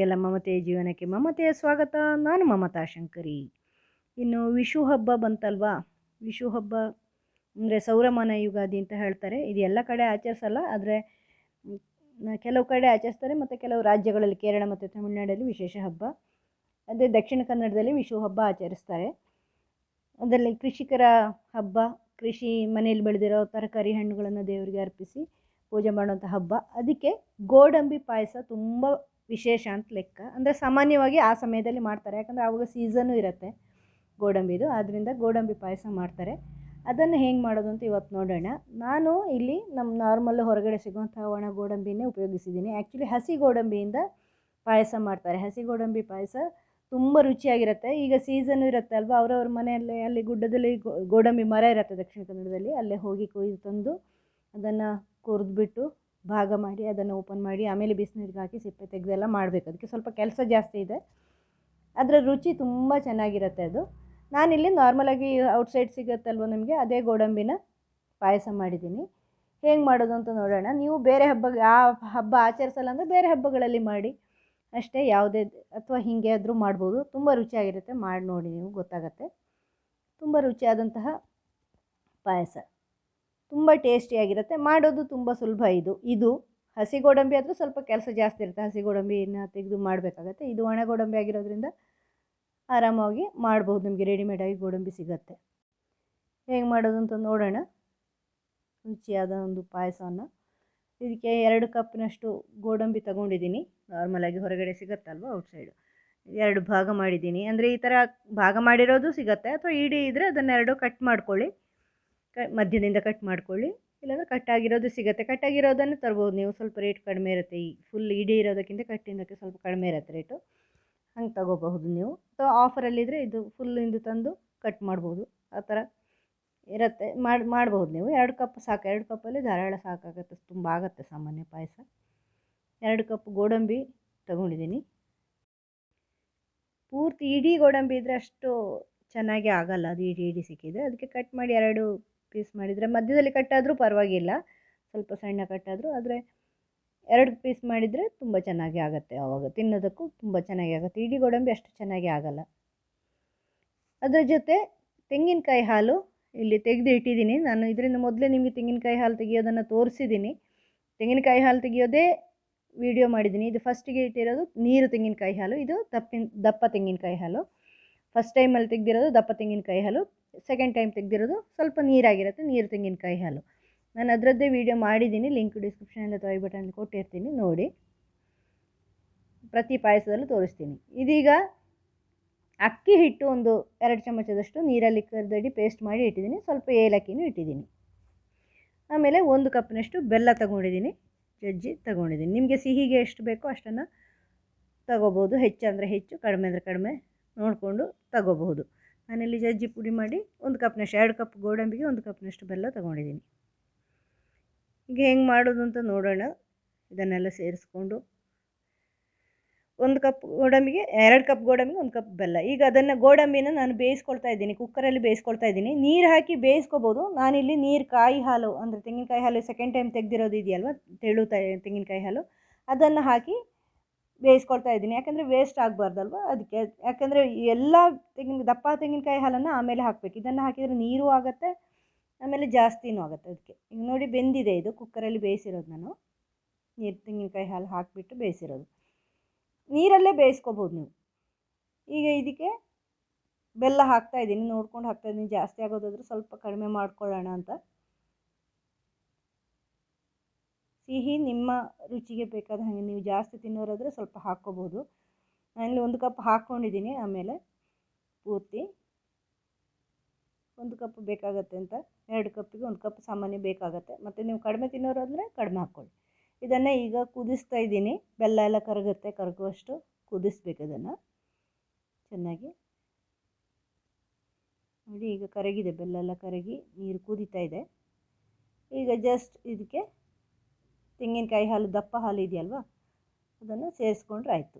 ನಿಮಗೆಲ್ಲ ಮಮತೆಯ ಜೀವನಕ್ಕೆ ಮಮತೆಯ ಸ್ವಾಗತ. ನಾನು ಮಮತಾ ಶಂಕರಿ. ಇನ್ನು ವಿಷು ಹಬ್ಬ ಬಂತಲ್ವಾ? ವಿಷು ಹಬ್ಬ ಅಂದರೆ ಸೌರಮಾನ ಯುಗಾದಿ ಅಂತ ಹೇಳ್ತಾರೆ. ಇದು ಎಲ್ಲ ಕಡೆ ಆಚರಿಸಲ್ಲ, ಆದರೆ ಕೆಲವು ಕಡೆ ಆಚರಿಸ್ತಾರೆ ಮತ್ತು ಕೆಲವು ರಾಜ್ಯಗಳಲ್ಲಿ, ಕೇರಳ ಮತ್ತು ತಮಿಳುನಾಡಲ್ಲಿ ವಿಶೇಷ ಹಬ್ಬ. ಅದೇ ದಕ್ಷಿಣ ಕನ್ನಡದಲ್ಲಿ ವಿಷು ಹಬ್ಬ ಆಚರಿಸ್ತಾರೆ. ಅದರಲ್ಲಿ ಕೃಷಿಕರ ಹಬ್ಬ, ಕೃಷಿ ಮನೆಯಲ್ಲಿ ಬೆಳೆದಿರೋ ತರಕಾರಿ ಹಣ್ಣುಗಳನ್ನು ದೇವರಿಗೆ ಅರ್ಪಿಸಿ ಪೂಜೆ ಮಾಡುವಂಥ ಹಬ್ಬ. ಅದಕ್ಕೆ ಗೋಡಂಬಿ ಪಾಯಸ ತುಂಬ ವಿಶೇಷ ಅಂತ ಲೆಕ್ಕ. ಅಂದರೆ ಸಾಮಾನ್ಯವಾಗಿ ಆ ಸಮಯದಲ್ಲಿ ಮಾಡ್ತಾರೆ. ಯಾಕಂದರೆ ಅವಾಗ ಸೀಸನ್ನು ಇರುತ್ತೆ ಗೋಡಂಬಿದು. ಆದ್ದರಿಂದ ಗೋಡಂಬಿ ಪಾಯಸ ಮಾಡ್ತಾರೆ. ಅದನ್ನು ಹೆಂಗೆ ಮಾಡೋದು ಅಂತ ಇವತ್ತು ನೋಡೋಣ. ನಾನು ಇಲ್ಲಿ ನಮ್ಮ ನಾರ್ಮಲ್ ಹೊರಗಡೆ ಸಿಗುವಂಥ ಒಣ ಗೋಡಂಬಿನೇ ಉಪಯೋಗಿಸಿದ್ದೀನಿ. ಆ್ಯಕ್ಚುಲಿ ಹಸಿ ಗೋಡಂಬಿಯಿಂದ ಪಾಯಸ ಮಾಡ್ತಾರೆ. ಹಸಿ ಗೋಡಂಬಿ ಪಾಯಸ ತುಂಬ ರುಚಿಯಾಗಿರುತ್ತೆ. ಈಗ ಸೀಸನ್ನು ಇರುತ್ತೆ ಅಲ್ವಾ? ಅವರವ್ರ ಮನೆಯಲ್ಲೇ, ಅಲ್ಲಿ ಗುಡ್ಡದಲ್ಲಿ ಗೋಡಂಬಿ ಮರ ಇರುತ್ತೆ ದಕ್ಷಿಣ ಕನ್ನಡದಲ್ಲಿ. ಅಲ್ಲೇ ಹೋಗಿ ಕೊಯ್ದು ತಂದು ಅದನ್ನು ಕೊರೆದ್ಬಿಟ್ಟು ಭಾಗ ಮಾಡಿ ಅದನ್ನು ಓಪನ್ ಮಾಡಿ, ಆಮೇಲೆ ಬಿಸಿನೀರಿಗೆ ಹಾಕಿ ಸಿಪ್ಪೆ ತೆಗೆದೆಲ್ಲ ಮಾಡಬೇಕು. ಅದಕ್ಕೆ ಸ್ವಲ್ಪ ಕೆಲಸ ಜಾಸ್ತಿ ಇದೆ. ಅದರ ರುಚಿ ತುಂಬ ಚೆನ್ನಾಗಿರುತ್ತೆ ಅದು. ನಾನಿಲ್ಲಿ ನಾರ್ಮಲಾಗಿ ಔಟ್ಸೈಡ್ ಸಿಗುತ್ತಲ್ವ ನಿಮಗೆ, ಅದೇ ಗೋಡಂಬಿನ ಪಾಯಸ ಮಾಡಿದ್ದೀನಿ. ಹೇಗೆ ಮಾಡೋದು ಅಂತ ನೋಡೋಣ. ನೀವು ಬೇರೆ ಹಬ್ಬ, ಆ ಹಬ್ಬ ಆಚರಿಸಲ್ಲ ಅಂದರೆ ಬೇರೆ ಹಬ್ಬಗಳಲ್ಲಿ ಮಾಡಿ. ಅಷ್ಟೇ ಯಾವುದೇ ಅಥವಾ ಹೀಗೆ ಆದರೂ ಮಾಡ್ಬೋದು. ತುಂಬ ರುಚಿಯಾಗಿರುತ್ತೆ. ಮಾಡಿ ನೋಡಿ, ನೀವು ಗೊತ್ತಾಗತ್ತೆ. ತುಂಬ ರುಚಿಯಾದಂತಹ ಪಾಯಸ. ತುಂಬ ಟೇಸ್ಟಿಯಾಗಿರುತ್ತೆ ಮಾಡೋದು ತುಂಬ ಸುಲಭ ಇದು. ಇದು ಹಸಿ ಗೋಡಂಬಿ ಆದರೂ ಸ್ವಲ್ಪ ಕೆಲಸ ಜಾಸ್ತಿ ಇರುತ್ತೆ. ಹಸಿ ಗೋಡಂಬಿನ ತೆಗೆದು ಮಾಡಬೇಕಾಗತ್ತೆ. ಇದು ಒಣ ಗೋಡಂಬಿ ಆಗಿರೋದ್ರಿಂದ ಆರಾಮಾಗಿ ಮಾಡ್ಬೋದು. ನಿಮಗೆ ರೆಡಿಮೇಡಾಗಿ ಗೋಡಂಬಿ ಸಿಗುತ್ತೆ. ಹೇಗೆ ಮಾಡೋದು ಅಂತ ನೋಡೋಣ. ರುಚಿಯಾದ ಒಂದು ಪಾಯಸವನ್ನು. ಇದಕ್ಕೆ ಎರಡು ಕಪ್ನಷ್ಟು ಗೋಡಂಬಿ ತಗೊಂಡಿದ್ದೀನಿ. ನಾರ್ಮಲಾಗಿ ಹೊರಗಡೆ ಸಿಗತ್ತಲ್ವ ಔಟ್ಸೈಡು. ಎರಡು ಭಾಗ ಮಾಡಿದ್ದೀನಿ. ಅಂದರೆ ಈ ಥರ ಭಾಗ ಮಾಡಿರೋದು ಸಿಗತ್ತೆ. ಅಥವಾ ಇಡೀ ಇದ್ದರೆ ಅದನ್ನೆರಡು ಕಟ್ ಮಾಡ್ಕೊಳ್ಳಿ. ಕ, ಮಧ್ಯದಿಂದ ಕಟ್ ಮಾಡ್ಕೊಳ್ಳಿ. ಇಲ್ಲಾಂದರೆ ಕಟ್ಟಾಗಿರೋದು ಸಿಗುತ್ತೆ. ಕಟ್ಟಾಗಿರೋದನ್ನು ತರ್ಬೋದು. ನೀವು ಸ್ವಲ್ಪ ರೇಟ್ ಕಡಿಮೆ ಇರುತ್ತೆ. ಈ ಫುಲ್ ಇಡೀ ಇರೋದಕ್ಕಿಂತ ಕಟ್ಟಿಂದಕ್ಕೆ ಸ್ವಲ್ಪ ಕಡಿಮೆ ಇರುತ್ತೆ ರೇಟು ಹಂಗೆ ತಗೋಬಹುದು ನೀವು. ಅಥವಾ ಆಫರಲ್ಲಿದ್ದರೆ ಇದು ಫುಲ್ ಇಂದು ತಂದು ಕಟ್ ಮಾಡ್ಬೋದು. ಆ ಥರ ಇರುತ್ತೆ. ಮಾಡಿ, ಮಾಡ್ಬೋದು ನೀವು. ಎರಡು ಕಪ್ ಸಾಕು. ಎರಡು ಕಪ್ಪಲ್ಲಿ ಧಾರಾಳ ಸಾಕಾಗುತ್ತೆ. ತುಂಬ ಆಗುತ್ತೆ ಸಾಮಾನ್ಯ ಪಾಯಸ. ಎರಡು ಕಪ್ ಗೋಡಂಬಿ ತಗೊಂಡಿದ್ದೀನಿ. ಪೂರ್ತಿ ಇಡೀ ಗೋಡಂಬಿ ಇದ್ದರೆ ಅಷ್ಟು ಚೆನ್ನಾಗಿ ಆಗಲ್ಲ. ಅದು ಇಡೀ ಇಡೀ ಸಿಕ್ಕಿದರೆ. ಅದಕ್ಕೆ ಕಟ್ ಮಾಡಿ ಎರಡು ಪೀಸ್ ಮಾಡಿದರೆ ಮಧ್ಯದಲ್ಲಿ ಕಟ್ಟಾದರೂ ಪರವಾಗಿಲ್ಲ. ಸ್ವಲ್ಪ ಸಣ್ಣ ಕಟ್ಟಾದರೂ, ಆದರೆ ಎರಡು ಪೀಸ್ ಮಾಡಿದರೆ ತುಂಬ ಚೆನ್ನಾಗಿ ಆಗುತ್ತೆ ಆವಾಗ ತಿನ್ನೋದಕ್ಕೂ ತುಂಬ ಚೆನ್ನಾಗಿ ಆಗುತ್ತೆ. ಇಡೀ ಗೋಡಂಬಿ ಅಷ್ಟು ಚೆನ್ನಾಗಿ ಆಗಲ್ಲ. ಅದರ ಜೊತೆ ತೆಂಗಿನಕಾಯಿ ಹಾಲು ಇಲ್ಲಿ ತೆಗೆದು ಇಟ್ಟಿದ್ದೀನಿ. ನಾನು ಇದರಿಂದ ಮೊದಲೇ ನಿಮಗೆ ತೆಂಗಿನಕಾಯಿ ಹಾಲು ತೆಗೆಯೋದನ್ನು ತೋರಿಸಿದ್ದೀನಿ. ತೆಂಗಿನಕಾಯಿ ಹಾಲು ತೆಗೆಯೋದೇ ವಿಡಿಯೋ ಮಾಡಿದ್ದೀನಿ. ಇದು ಫಸ್ಟಿಗೆ ಇಟ್ಟಿರೋದು ನೀರು ತೆಂಗಿನಕಾಯಿ ಹಾಲು. ಇದು ದಪ್ಪಿನ ದಪ್ಪ ತೆಂಗಿನಕಾಯಿ ಹಾಲು. ಫಸ್ಟ್ ಟೈಮಲ್ಲಿ ತೆಗೆದಿರೋದು ದಪ್ಪ ತೆಂಗಿನಕಾಯಿ ಹಾಲು. ಸೆಕೆಂಡ್ ಟೈಮ್ ತೆಗೆದಿರೋದು ಸ್ವಲ್ಪ ನೀರಾಗಿರುತ್ತೆ, ನೀರು ತೆಂಗಿನಕಾಯಿ ಹಾಲು. ನಾನು ಅದರದ್ದೇ ವಿಡಿಯೋ ಮಾಡಿದ್ದೀನಿ ಲಿಂಕ್ ಡಿಸ್ಕ್ರಿಪ್ಷನಲ್ಲಿ ಅಥವಾ ಐ ಬಟನ್ ಕೊಟ್ಟಿರ್ತೀನಿ, ನೋಡಿ. ಪ್ರತಿ ಪಾಯಸದಲ್ಲೂ ತೋರಿಸ್ತೀನಿ. ಇದೀಗ ಅಕ್ಕಿ ಹಿಟ್ಟು ಒಂದು ಎರಡು ಚಮಚದಷ್ಟು ನೀರಲ್ಲಿ ಕರೆದಡಿ ಪೇಸ್ಟ್ ಮಾಡಿ ಇಟ್ಟಿದ್ದೀನಿ, ಸ್ವಲ್ಪ ಏಲಕ್ಕಿನೂ ಇಟ್ಟಿದ್ದೀನಿ. ಆಮೇಲೆ ಒಂದು ಕಪ್ನಷ್ಟು ಬೆಲ್ಲ ತಗೊಂಡಿದ್ದೀನಿ, ಜಜ್ಜಿ ತಗೊಂಡಿದ್ದೀನಿ. ನಿಮಗೆ ಸಿಹಿಗೆ ಎಷ್ಟು ಬೇಕೋ ಅಷ್ಟನ್ನು ತಗೋಬೋದು ಹೆಚ್ಚಂದರೆ ಹೆಚ್ಚು, ಕಡಿಮೆ ಅಂದರೆ ಕಡಿಮೆ ನೋಡಿಕೊಂಡು ತಗೋಬಹುದು ನಾನಿಲ್ಲಿ ಜಜ್ಜಿ ಪುಡಿ ಮಾಡಿ ಒಂದು ಕಪ್ನಷ್ಟು, ಎರಡು ಕಪ್ ಗೋಡಂಬಿಗೆ, ಒಂದು ಕಪ್ನಷ್ಟು ಬೆಲ್ಲ ತೊಗೊಂಡಿದ್ದೀನಿ. ಈಗ ಹೆಂಗೆ ಮಾಡೋದು ಅಂತ ನೋಡೋಣ. ಇದನ್ನೆಲ್ಲ ಸೇರಿಸ್ಕೊಂಡು ಒಂದು ಕಪ್ ಗೋಡಂಬಿಗೆ, ಎರಡು ಕಪ್ ಗೋಡಂಬಿಗೆ, ಒಂದು ಕಪ್ ಬೆಲ್ಲ. ಈಗ ಅದನ್ನು ಗೋಡಂಬಿನ ನಾನು ಬೇಯಿಸ್ಕೊಳ್ತಾ ಇದ್ದೀನಿ, ಕುಕ್ಕರಲ್ಲಿ ಬೇಯಿಸ್ಕೊಳ್ತಾ ಇದ್ದೀನಿ. ನೀರು ಹಾಕಿ ಬೇಯಿಸ್ಕೋಬೋದು. ನಾನಿಲ್ಲಿ ನೀರು ಕಾಯಿ ಹಾಲು, ಅಂದರೆ ತೆಂಗಿನಕಾಯಿ ಹಾಲು ಸೆಕೆಂಡ್ ಟೈಮ್ ತೆಗೆದಿರೋದು ಇದೆಯಲ್ವ ತೆಳು ತೆಂಗಿನಕಾಯಿ ಹಾಲು, ಅದನ್ನು ಹಾಕಿ ಬೇಯಿಸ್ಕೊಳ್ತಾ ಇದ್ದೀನಿ. ಯಾಕಂದರೆ ವೇಸ್ಟ್ ಆಗಬಾರ್ದಲ್ವ? ಅದಕ್ಕೆ ಯಾಕಂದರೆ ಎಲ್ಲ ತೆಂಗಿನ ದಪ್ಪ ತೆಂಗಿನಕಾಯಿ ಹಾಲನ್ನು ಆಮೇಲೆ ಹಾಕಬೇಕು. ಇದನ್ನು ಹಾಕಿದರೆ ನೀರು ಆಗುತ್ತೆ, ಆಮೇಲೆ ಜಾಸ್ತಿನೂ ಆಗುತ್ತೆ ಅದಕ್ಕೆ. ಈಗ ನೋಡಿ ಬೆಂದಿದೆ ಇದು. ಕುಕ್ಕರಲ್ಲಿ ಬೇಯಿಸಿರೋದು ನಾನು. ನೀರು, ತೆಂಗಿನಕಾಯಿ ಹಾಲು ಹಾಕಿಬಿಟ್ಟು ಬೇಯಿಸಿರೋದು. ನೀರಲ್ಲೇ ಬೇಯಿಸ್ಕೋಬೋದು ನೀವು. ಈಗ ಇದಕ್ಕೆ ಬೆಲ್ಲ ಹಾಕ್ತಾ ಇದ್ದೀನಿ. ನೋಡ್ಕೊಂಡು ಹಾಕ್ತಾ ಇದ್ದೀನಿ. ಜಾಸ್ತಿ ಆಗೋದಾದರೆ ಸ್ವಲ್ಪ ಕಡಿಮೆ ಮಾಡ್ಕೊಳ್ಳೋಣ ಅಂತ. ಸಿಹಿ ನಿಮ್ಮ ರುಚಿಗೆ ಬೇಕಾದ ಹಾಗೆ ನೀವು ಜಾಸ್ತಿ ತಿನ್ನೋರಾದರೆ ಸ್ವಲ್ಪ ಹಾಕ್ಕೋಬೋದು. ನಾನಿಲ್ಲಿ ಒಂದು ಕಪ್ ಹಾಕ್ಕೊಂಡಿದ್ದೀನಿ ಆಮೇಲೆ ಪೂರ್ತಿ. ಒಂದು ಕಪ್ ಬೇಕಾಗತ್ತೆ ಅಂತ. ಎರಡು ಕಪ್ಪಿಗೆ ಒಂದು ಕಪ್ ಸಾಮಾನ್ಯ ಬೇಕಾಗತ್ತೆ. ಮತ್ತು ನೀವು ಕಡಿಮೆ ತಿನ್ನೋರಾದರೆ ಕಡಿಮೆ ಹಾಕ್ಕೊಳ್ಳಿ. ಇದನ್ನು ಈಗ ಕುದಿಸ್ತಾ ಇದ್ದೀನಿ. ಬೆಲ್ಲ ಎಲ್ಲ ಕರಗುತ್ತೆ, ಕರಗುವಷ್ಟು ಕುದಿಸ್ಬೇಕು ಇದನ್ನು. ಚೆನ್ನಾಗಿ. ನೋಡಿ, ಈಗ ಕರಗಿದೆ. ಬೆಲ್ಲ ಎಲ್ಲ ಕರಗಿ ನೀರು ಕುದೀತಾ ಇದೆ. ಈಗ ಜಸ್ಟ್ ಇದಕ್ಕೆ ತೆಂಗಿನಕಾಯಿ ಹಾಲು, ದಪ್ಪ ಹಾಲು ಇದೆಯಲ್ವ? ಅದನ್ನು ಸೇರಿಸ್ಕೊಂಡ್ರೆ ಆಯಿತು.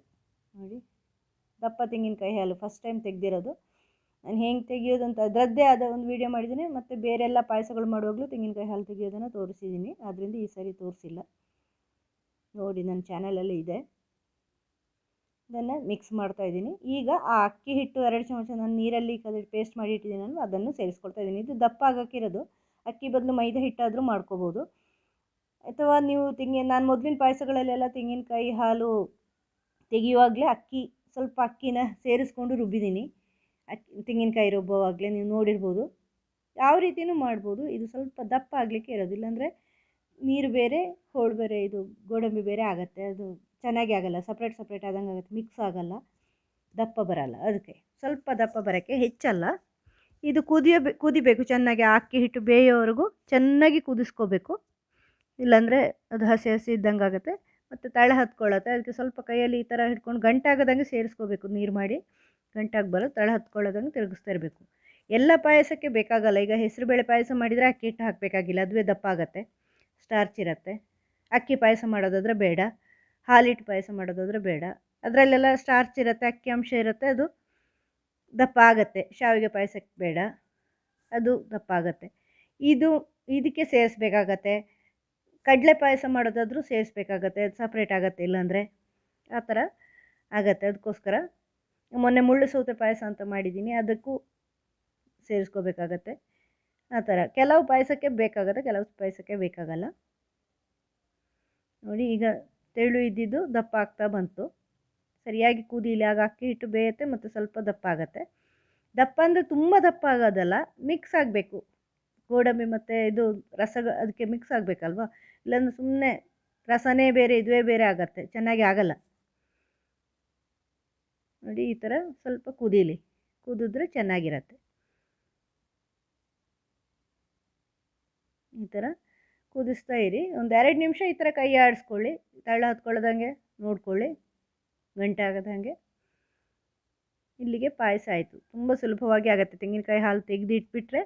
ನೋಡಿ, ದಪ್ಪ ತೆಂಗಿನಕಾಯಿ ಹಾಲು ಫಸ್ಟ್ ಟೈಮ್ ತೆಗೆದಿರೋದು. ನಾನು ಹೆಂಗೆ ತೆಗಿಯೋದು ಅಂತ ಅದರದ್ದೇ ಆದ ಒಂದು ವಿಡಿಯೋ ಮಾಡಿದ್ದೀನಿ. ಮತ್ತು ಬೇರೆಲ್ಲ ಪಾಯಸಗಳು ಮಾಡುವಾಗಲೂ ತೆಂಗಿನಕಾಯಿ ಹಾಲು ತೆಗಿಯೋದನ್ನು ತೋರಿಸಿದ್ದೀನಿ. ಆದ್ದರಿಂದ ಈ ಸರಿ ತೋರಿಸಿಲ್ಲ. ನೋಡಿ, ನನ್ನ ಚಾನಲಲ್ಲಿ ಇದೆ. ಇದನ್ನು ಮಿಕ್ಸ್ ಮಾಡ್ತಾ ಇದ್ದೀನಿ. ಈಗ ಆ ಅಕ್ಕಿ ಹಿಟ್ಟು ಎರಡು ಚಮಚ ನಾನು ನೀರಲ್ಲಿ ಕದಡಿ ಪೇಸ್ಟ್ ಮಾಡಿ ಇಟ್ಟಿದ್ದೀನಲ್ವ ಅದನ್ನು ಸೇರಿಸ್ಕೊಳ್ತಾ ಇದ್ದೀನಿ. ಇದು ದಪ್ಪ ಆಗೋಕ್ಕಿರೋದು. ಅಕ್ಕಿ ಬದಲು ಮೈದಾ ಹಿಟ್ಟಾದರೂ ಮಾಡ್ಕೋಬೋದು. ಅಥವಾ ನೀವು ತೆಂಗಿನ, ನಾನು ಮೊದಲಿನ ಪಾಯಸಗಳಲ್ಲೆಲ್ಲ ತೆಂಗಿನಕಾಯಿ, ಹಾಲು ತೆಗೆಯುವಾಗಲೇ ಅಕ್ಕಿ, ಸ್ವಲ್ಪ ಅಕ್ಕಿನ ಸೇರಿಸ್ಕೊಂಡು ರುಬ್ಬಿದ್ದೀನಿ. ಅಕ್ಕಿ, ತೆಂಗಿನಕಾಯಿ ರುಬ್ಬುವಾಗಲೇ ನೀವು ನೋಡಿರ್ಬೋದು. ಯಾವ ರೀತಿಯೂ ಮಾಡ್ಬೋದು. ಇದು ಸ್ವಲ್ಪ ದಪ್ಪ ಆಗಲಿಕ್ಕೆ ಇರೋದು. ಇಲ್ಲಾಂದರೆ ನೀರು ಬೇರೆ, ಹೋಳು ಬೇರೆ, ಇದು ಗೋಡಂಬಿ ಬೇರೆ ಆಗುತ್ತೆ. ಅದು ಚೆನ್ನಾಗಿ ಆಗಲ್ಲ. ಸಪ್ರೇಟ್ ಸಪ್ರೇಟ್ ಆದಂಗೆ ಆಗುತ್ತೆ. ಮಿಕ್ಸ್ ಆಗಲ್ಲ. ದಪ್ಪ ಬರಲ್ಲ. ಅದಕ್ಕೆ ಸ್ವಲ್ಪ ದಪ್ಪ ಬರೋಕ್ಕೆ ಹೆಚ್ಚಲ್ಲ. ಇದು ಕುದಿಯ ಕುದಿಬೇಕು. ಚೆನ್ನಾಗಿ ಅಕ್ಕಿ ಹಿಟ್ಟು ಬೇಯೋವರೆಗೂ ಚೆನ್ನಾಗಿ ಕುದಿಸ್ಕೋಬೇಕು. ಇಲ್ಲಾಂದರೆ ಅದು ಹಸಿ ಹಸಿ ಇದ್ದಂಗೆ ಆಗುತ್ತೆ. ಮತ್ತು ತಳ ಹತ್ಕೊಳ್ಳುತ್ತೆ. ಅದಕ್ಕೆ ಸ್ವಲ್ಪ ಕೈಯಲ್ಲಿ ಈ ಥರ ಹಿಡ್ಕೊಂಡು ಗಂಟಾಗದಂಗೆ ಸೇರಿಸ್ಕೋಬೇಕು ನೀರು ಮಾಡಿ. ಗಂಟಾಗಬಾರ್ದು ತಳ ಹತ್ಕೊಳ್ಳೋದಂಗೆ ತಿರುಗಿಸ್ತಾ ಇರಬೇಕು. ಎಲ್ಲ ಪಾಯಸಕ್ಕೆ ಬೇಕಾಗಲ್ಲ. ಈಗ ಹೆಸರುಬೇಳೆ ಪಾಯಸ ಮಾಡಿದರೆ ಅಕ್ಕಿ ಹಿಟ್ಟು ಹಾಕಬೇಕಾಗಿಲ್ಲ. ಅದುವೇ ದಪ್ಪ ಆಗುತ್ತೆ. ಸ್ಟಾರ್ಚ್ ಇರುತ್ತೆ. ಅಕ್ಕಿ ಪಾಯಸ ಮಾಡೋದಾದರೆ ಬೇಡ. ಹಾಲಿಟ್ಟು ಪಾಯಸ ಮಾಡೋದಾದರೆ ಬೇಡ. ಅದರಲ್ಲೆಲ್ಲ ಸ್ಟಾರ್ಚ್ ಇರುತ್ತೆ, ಅಕ್ಕಿ ಅಂಶ ಇರುತ್ತೆ, ಅದು ದಪ್ಪ ಆಗುತ್ತೆ. ಶಾವಿಗೆ ಪಾಯಸಕ್ಕೆ ಬೇಡ. ಅದು ದಪ್ಪ ಆಗುತ್ತೆ. ಇದು, ಇದಕ್ಕೆ ಸೇರಿಸ್ಬೇಕಾಗತ್ತೆ. ಕಡಲೆ ಪಾಯಸ ಮಾಡೋದಾದರೂ ಸೇರಿಸ್ಬೇಕಾಗತ್ತೆ, ಅದು ಸಪ್ರೇಟ್ ಆಗುತ್ತೆ, ಇಲ್ಲಾಂದರೆ ಆ ಥರ ಆಗತ್ತೆ. ಅದಕ್ಕೋಸ್ಕರ ಮೊನ್ನೆ ಮುಳ್ಳು ಸೌತೆ ಪಾಯಸ ಅಂತ ಮಾಡಿದ್ದೀನಿ, ಅದಕ್ಕೂ ಸೇರಿಸ್ಕೋಬೇಕಾಗತ್ತೆ. ಆ ಥರ. ಕೆಲವು ಪಾಯಸಕ್ಕೆ ಬೇಕಾಗುತ್ತೆ, ಕೆಲವು ಪಾಯಸಕ್ಕೆ ಬೇಕಾಗಲ್ಲ. ನೋಡಿ, ಈಗ ತೆಳು ಇದ್ದಿದ್ದು ದಪ್ಪ ಆಗ್ತಾ ಬಂತು. ಸರಿಯಾಗಿ ಕುದೀಲಿ, ಆಗ ಅಕ್ಕಿ ಹಿಟ್ಟು ಬೇಯುತ್ತೆ, ಮತ್ತು ಸ್ವಲ್ಪ ದಪ್ಪ ಆಗುತ್ತೆ. ದಪ್ಪ ಅಂದರೆ ತುಂಬ ದಪ್ಪ ಆಗೋದಲ್ಲ ಮಿಕ್ಸ್ ಆಗಬೇಕು. ಗೋಡಂಬಿ ಮತ್ತು ಇದು ರಸ ಅದಕ್ಕೆ ಮಿಕ್ಸ್ ಆಗಬೇಕಲ್ವ? ಇಲ್ಲಾಂದ್ರೆ ಸುಮ್ಮನೆ ರಸನೇ ಬೇರೆ, ಇದುವೇ ಬೇರೆ ಆಗತ್ತೆ. ಚೆನ್ನಾಗಿ ಆಗಲ್ಲ. ನೋಡಿ, ಈ ಥರ ಸ್ವಲ್ಪ ಕುದೀಲಿ. ಕುದಿದ್ರೆ ಚೆನ್ನಾಗಿರತ್ತೆ. ಈ ಥರ ಕುದಿಸ್ತಾ ಇರಿ. ಒಂದು ಎರಡು ನಿಮಿಷ ಈ ಥರ ಕೈ ಆಡಿಸ್ಕೊಳ್ಳಿ. ತಳ್ಳ ಹತ್ಕೊಳ್ಳೋದಂಗೆ ನೋಡ್ಕೊಳ್ಳಿ. ಗಂಟೆ ಆಗದಂಗೆ ಇಲ್ಲಿಗೆ ಪಾಯಸ ಆಯಿತು. ತುಂಬ ಸುಲಭವಾಗಿ ಆಗುತ್ತೆ. ತೆಂಗಿನಕಾಯಿ ಹಾಲು ತೆಗೆದು ಇಟ್ಬಿಟ್ರೆ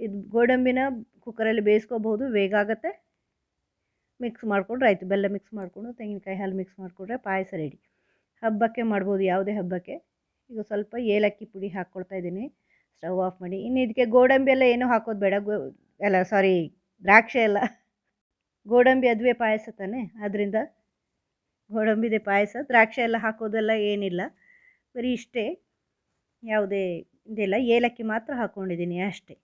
ಇದು ಗೋಡಂಬಿನ ಕುಕ್ಕರಲ್ಲಿ ಬೇಯಿಸ್ಕೋಬಹುದು. ಬೇಗ ಆಗುತ್ತೆ. ಮಿಕ್ಸ್ ಮಾಡಿಕೊಂಡ್ರೆ ಆಯಿತು. ಬೆಲ್ಲ ಮಿಕ್ಸ್ ಮಾಡಿಕೊಂಡು ತೆಂಗಿನಕಾಯಿ ಹಾಲು ಮಿಕ್ಸ್ ಮಾಡಿಕೊಂಡ್ರೆ ಪಾಯಸ ರೆಡಿ. ಹಬ್ಬಕ್ಕೆ ಮಾಡ್ಬೋದು ಯಾವುದೇ ಹಬ್ಬಕ್ಕೆ. ಈಗ ಸ್ವಲ್ಪ ಏಲಕ್ಕಿ ಪುಡಿ ಹಾಕ್ಕೊಳ್ತಾ ಇದ್ದೀನಿ. ಸ್ಟವ್ ಆಫ್ ಮಾಡಿ. ಇನ್ನು ಇದಕ್ಕೆ ಗೋಡಂಬಿ ಎಲ್ಲ ಏನೂ ಹಾಕೋದು ಬೇಡ. ಗೋ ಎಲ್ಲ ಸಾರಿ, ದ್ರಾಕ್ಷೆ ಎಲ್ಲ. ಗೋಡಂಬಿ ಅದುವೇ ಪಾಯಸ ತಾನೆ? ಆದ್ದರಿಂದ ಗೋಡಂಬಿದೆ ಪಾಯಸ. ದ್ರಾಕ್ಷೆ ಎಲ್ಲ ಹಾಕೋದೆಲ್ಲ ಏನಿಲ್ಲ. ಬರೀ ಇಷ್ಟೇ. ಯಾವುದೇ ಇದಿಲ್ಲ. ಏಲಕ್ಕಿ ಮಾತ್ರ ಹಾಕ್ಕೊಂಡಿದ್ದೀನಿ ಅಷ್ಟೇ.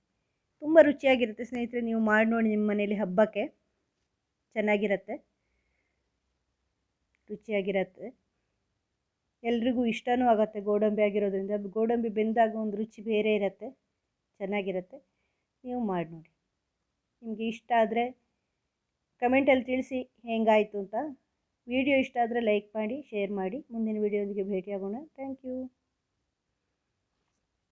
ತುಂಬ ರುಚಿಯಾಗಿರುತ್ತೆ ಸ್ನೇಹಿತರೆ, ನೀವು ಮಾಡಿ ನೋಡಿ ನಿಮ್ಮ ಮನೇಲಿ ಹಬ್ಬಕ್ಕೆ. ಚೆನ್ನಾಗಿರುತ್ತೆ. ರುಚಿಯಾಗಿರುತ್ತೆ. ಎಲ್ರಿಗೂ ಇಷ್ಟವೂ ಆಗುತ್ತೆ ಗೋಡಂಬಿ ಆಗಿರೋದ್ರಿಂದ. ಗೋಡಂಬಿ ಬೆಂದಾಗ ಒಂದು ರುಚಿ ಬೇರೆ ಇರುತ್ತೆ. ಚೆನ್ನಾಗಿರುತ್ತೆ. ನೀವು ಮಾಡಿ ನೋಡಿ. ನಿಮಗೆ ಇಷ್ಟ ಆದರೆ ಕಮೆಂಟಲ್ಲಿ ತಿಳಿಸಿ ಹೆಂಗಾಯಿತು ಅಂತ. ವಿಡಿಯೋ ಇಷ್ಟ ಆದರೆ ಲೈಕ್ ಮಾಡಿ, ಶೇರ್ ಮಾಡಿ. ಮುಂದಿನ ವಿಡಿಯೋದಿಗೆ ಭೇಟಿಯಾಗೋಣ. Thank you.